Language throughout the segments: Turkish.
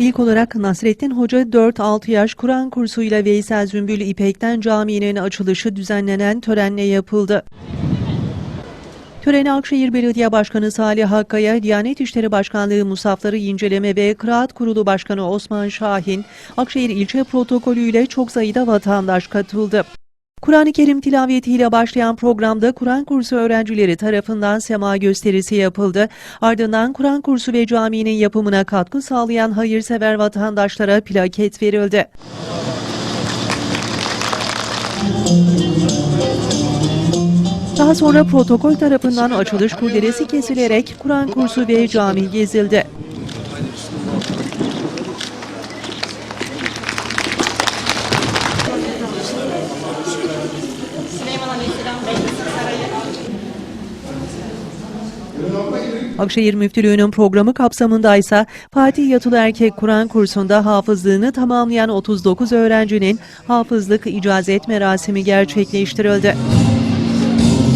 İlk olarak Nasrettin Hoca 4-6 yaş Kur'an kursuyla Veysel Zümbül İpek'ten caminin açılışı düzenlenen törenle yapıldı. Törene Akşehir Belediye Başkanı Salih Hakkaya, Diyanet İşleri Başkanlığı Musafları İnceleme ve Kıraat Kurulu Başkanı Osman Şahin, Akşehir ilçe protokolüyle çok sayıda vatandaş katıldı. Kur'an-ı Kerim tilavetiyle başlayan programda Kur'an kursu öğrencileri tarafından sema gösterisi yapıldı. Ardından Kur'an kursu ve caminin yapımına katkı sağlayan hayırsever vatandaşlara plaket verildi. Daha sonra protokol tarafından açılış kurdelesi kesilerek Kur'an kursu ve cami gezildi. Akşehir Müftülüğü'nün programı kapsamında ise Fatih Yatılı Erkek Kur'an kursunda hafızlığını tamamlayan 39 öğrencinin hafızlık icazet merasimi gerçekleştirildi.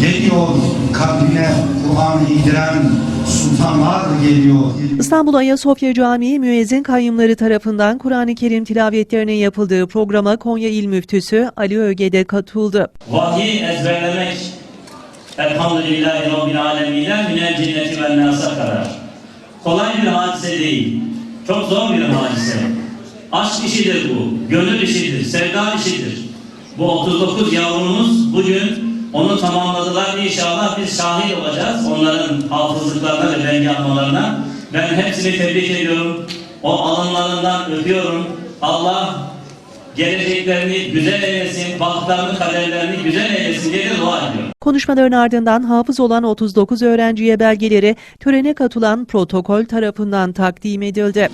Geliyor kalbine Kur'an'ı indiren sultanlar geliyor. İstanbul Ayasofya Camii müezzin kayyımları tarafından Kur'an-ı Kerim tilavetlerinin yapıldığı programa Konya İl Müftüsü Ali Öge de katıldı. Vahiy ezberlemek Elhamdülillahi Rabbil Alemin'e minel cenneti ve nasa kadar. Kolay bir hadise değil. Çok zor bir hadise. Aşk işidir bu. Gönül işidir. Sevda işidir. Bu 39 yavrumuz bugün onu tamamladılar. İnşallah biz şahit olacağız onların hafızlıklarına ve rengi almalarına. Ben hepsini tebrik ediyorum. O alınlarından öpüyorum. Allah geleceklerini güzel eylesin, bahtlarını, kaderlerini güzel eylesin diye dua ediyorum. Konuşmaların ardından hafız olan 39 öğrenciye belgeleri törene katılan protokol tarafından takdim edildi.